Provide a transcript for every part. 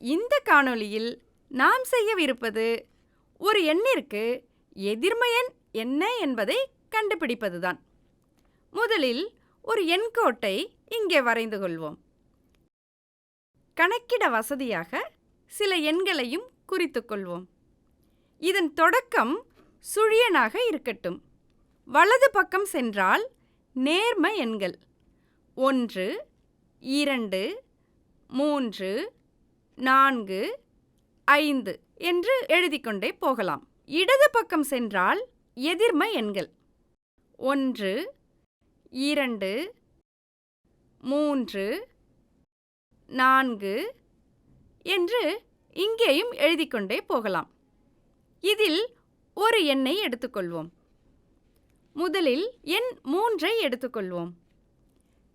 இந்த காணொளியில் நாம் செய்யவிருப்பது ஒரு எண்ணிற்கு எதிர்மையன் என்ன என்பதை கண்டுபிடிப்பதுதான். முதலில் ஒரு எண்கோட்டை இங்கே வரைந்து கொள்வோம். கணக்கிட வசதியாக சில எண்களையும் குறித்துக்கொள்வோம் இதன் தொடக்கம் சுழியனாக இருக்கட்டும். வலது பக்கம் சென்றால் நேர்ம எண்கள். ஒன்று இரண்டு மூன்று நான்கு ஐந்து என்று எழுதிக்கொண்டே போகலாம். இடது பக்கம் சென்றால் எதிர்ம எண்கள். ஒன்று இரண்டு மூன்று நான்கு என்று இங்கேயும் எழுதிக்கொண்டே போகலாம். இதில் ஒரு எண்ணை எடுத்துக்கொள்வோம். முதலில் எண் மூன்றை எடுத்துக்கொள்வோம்.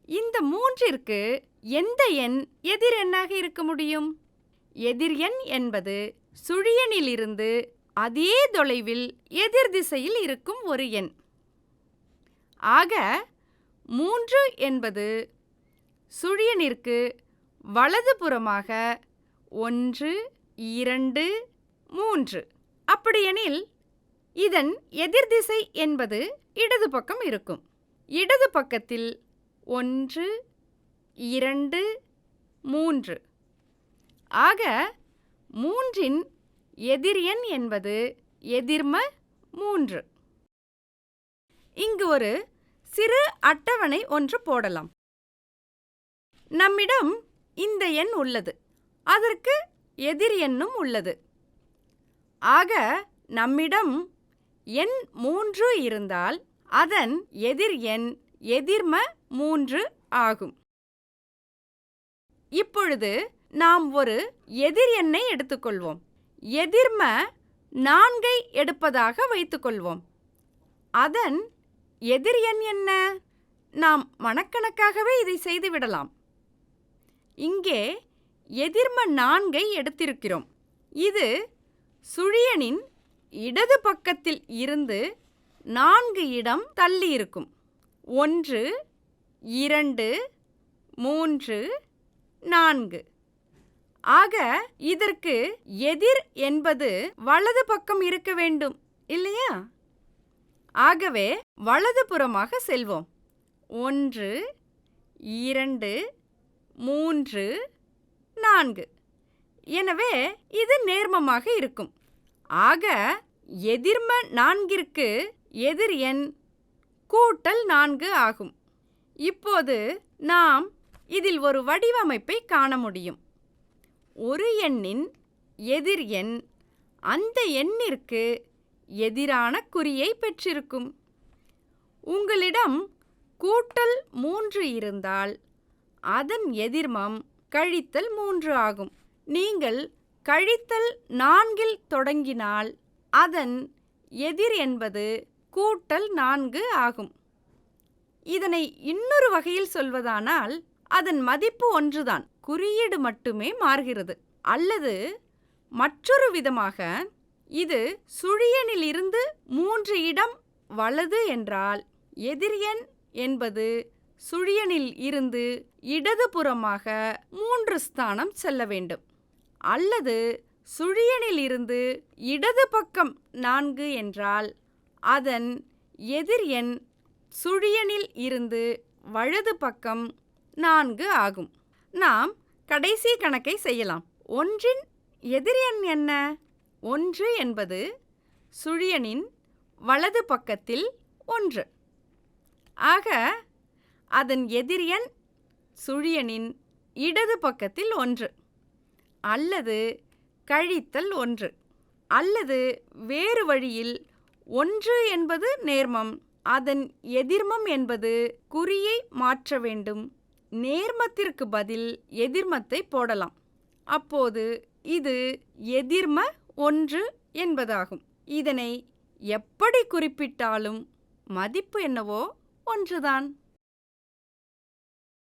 இந்த மூன்றிற்கு எந்த எண் எதிர் எண்ணாக இருக்க முடியும்? எதிர் எண் என்பது சுழியனிலிருந்து அதே தொலைவில் எதிர் திசையில் இருக்கும் ஒரு எண். ஆக மூன்று என்பது சுழியனிற்கு வலதுபுறமாக ஒன்று இரண்டு மூன்று. அப்படியெனில் இதன் எதிர்திசை என்பது இடது பக்கம் இருக்கும். இடது பக்கத்தில் ஒன்று இரண்டு மூன்று. ஆக மூன்றின் எதிர் எண் என்பது எதிர்ம மூன்று. இங்கு ஒரு சிறு அட்டவணை ஒன்று போடலாம். நம்மிடம் இந்த எண் உள்ளது. அதற்கு எதிர் எண்ணும் உள்ளது. ஆக நம்மிடம் எண் மூன்று இருந்தால் அதன் எதிர் எண் எதிர்ம மூன்று ஆகும். இப்பொழுது நாம் ஒரு எதிர் எண்ணை எடுத்துக்கொள்வோம். எதிர்ம நான்கை எடுப்பதாக வைத்துக்கொள்வோம். அதன் எதிர் எண் என்ன? நாம் மனக்கணக்காகவே இதை செய்துவிடலாம் இங்கே எதிர்ம நான்கை எடுத்திருக்கிறோம். இது சுழியனின் இடது பக்கத்தில் இருந்து நான்கு இடம் தள்ளி இருக்கும். ஒன்று இரண்டு மூன்று நான்கு. ஆக இதற்கு எதிர் என்பது வலது பக்கம் இருக்க வேண்டும் இல்லையா? ஆகவே வலதுபுறமாக செல்வோம். ஒன்று இரண்டு மூன்று நான்கு. எனவே இது நேர்மமாக இருக்கும். ஆக எதிர்ம நான்கிற்கு எதிர் எண் கூட்டல் நான்கு ஆகும். இப்போது நாம் இதில் ஒரு வடிவமைப்பை காண முடியும். ஒரு எண்ணின் எதிர் எண் அந்த எண்ணிற்கு எதிரான குறியை பெற்றிருக்கும். உங்களிடம் கூட்டல் மூன்று இருந்தால் அதன் எதிர்மம் கழித்தல் மூன்று ஆகும். நீங்கள் கழித்தல் நான்கில் தொடங்கினால் அதன் எதிர் என்பது கூட்டல் நான்கு ஆகும். இதனை இன்னொரு வகையில் சொல்வதானால் அதன் மதிப்பு ஒன்றுதான். குறியீடு மட்டுமே மாறுகிறது. அல்லது மற்றொரு விதமாக இது சுழியனிலிருந்து மூன்று இடம் வலது என்றால் எதிரியன் என்பது சுழியனில் இருந்து இடதுபுறமாக மூன்று ஸ்தானம் செல்ல வேண்டும். அல்லது சுழியனில் இருந்து இடது பக்கம் நான்கு என்றால் அதன் எதிரியன் சுழியனில் இருந்து வலது பக்கம் நான்கு ஆகும். நாம் கடைசி கணக்கை செய்யலாம். ஒன்றின் எதிரியன் என்ன? ஒன்று என்பது சுழியனின் வலது பக்கத்தில் ஒன்று. ஆக அதன் எதிரியன் சுழியனின் இடது பக்கத்தில் ஒன்று. அல்லது கழித்தல் ஒன்று. அல்லது வேறு வழியில் ஒன்று என்பது நேர்மம் அதன் எதிர்மம் என்பது குறியை மாற்ற வேண்டும். நேர்மத்திற்கு பதில் எதிர்மத்தை போடலாம். அப்போது இது எதிர்ம ஒன்று என்பதாகும். இதனை எப்படி குறிப்பிட்டாலும் மதிப்பு என்னவோ ஒன்றுதான்.